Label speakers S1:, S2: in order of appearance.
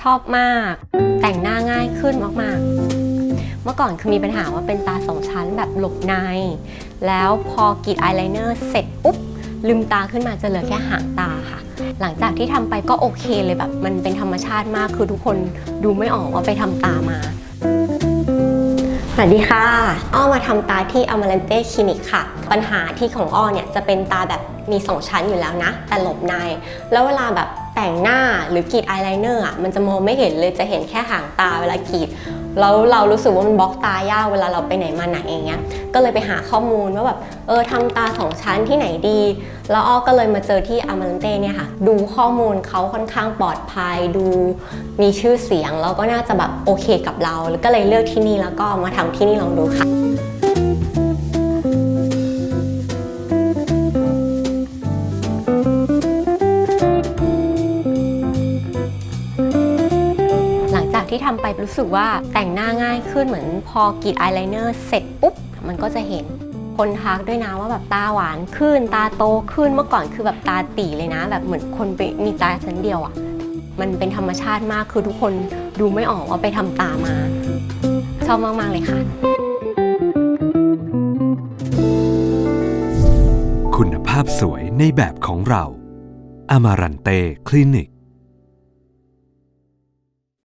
S1: ชอบมาก แต่งหน้าง่ายขึ้นมากๆ เมื่อก่อนคือมีปัญหาว่าเป็นตาสองชั้นแบบหลบใน แล้วพอกรีดอายไลเนอร์เสร็จปุ๊บลืมตาขึ้นมาจะเหลือแค่หางตาค่ะ หลังจากที่ทำไปก็โอเคเลยแบบ มันเป็นธรรมชาติมากคือทุกคนดูไม่ออกว่าไปทำตามาสวัสดีค่ะ อ้อมาทำตาที่อ m มา r นเต้คลินิกค่ะ ปัญหาที่ของอ้อเนี่ยจะเป็นตาแบบมี 2 ชั้นอยู่แล้วนะ แต่หลบใน แล้วเวลาแบบ แต่งหน้าหรือกรีดอายไลเนอร์อะมันจะมองไม่เห็นเลยจะเห็นแค่หางตาเวลากรีดแล้วเรารู้สึกว่ามันบล็อกตายากเวลาเราไปไหนมาไหนอย่างเงี้ยก็เลยไปหาข้อมูลว่าแบบเออทำตาสองชั้นที่ไหนดี แล้วอ้อก็เลยมาเจอที่อ m มา r นเต้เนี่ยค่ะ ดูข้อมูลเขาค่อนข้างปลอดภัยดูมีชื่อเสียง แล้วก็น่าจะแบบโอเคกับเรา แล้วก็เลยเลือกที่นี่แล้วก็มาทำที่นี่ลองดูค่ะ ที่ทำไปรู้สึกว่าแต่งหน้าง่ายขึ้นเหมือนพอกรีดอายไลเนอร์เสร็จปุ๊บ มันก็จะเห็นคนทักด้วยนะว่าแบบตาหวานขึ้น ตาโตขึ้นเมื่อก่อนคือแบบตาตีเลยนะ แบบเหมือนคนไปมีตาชั้นเดียวอะ่ะมันเป็นธรรมชาติมากคือทุกคนดูไม่ออกว่าไปทำตามาชอบมาก ๆ เลยค่ะ
S2: คุณภาพสวยในแบบของเรา อมารันเต้คลินิก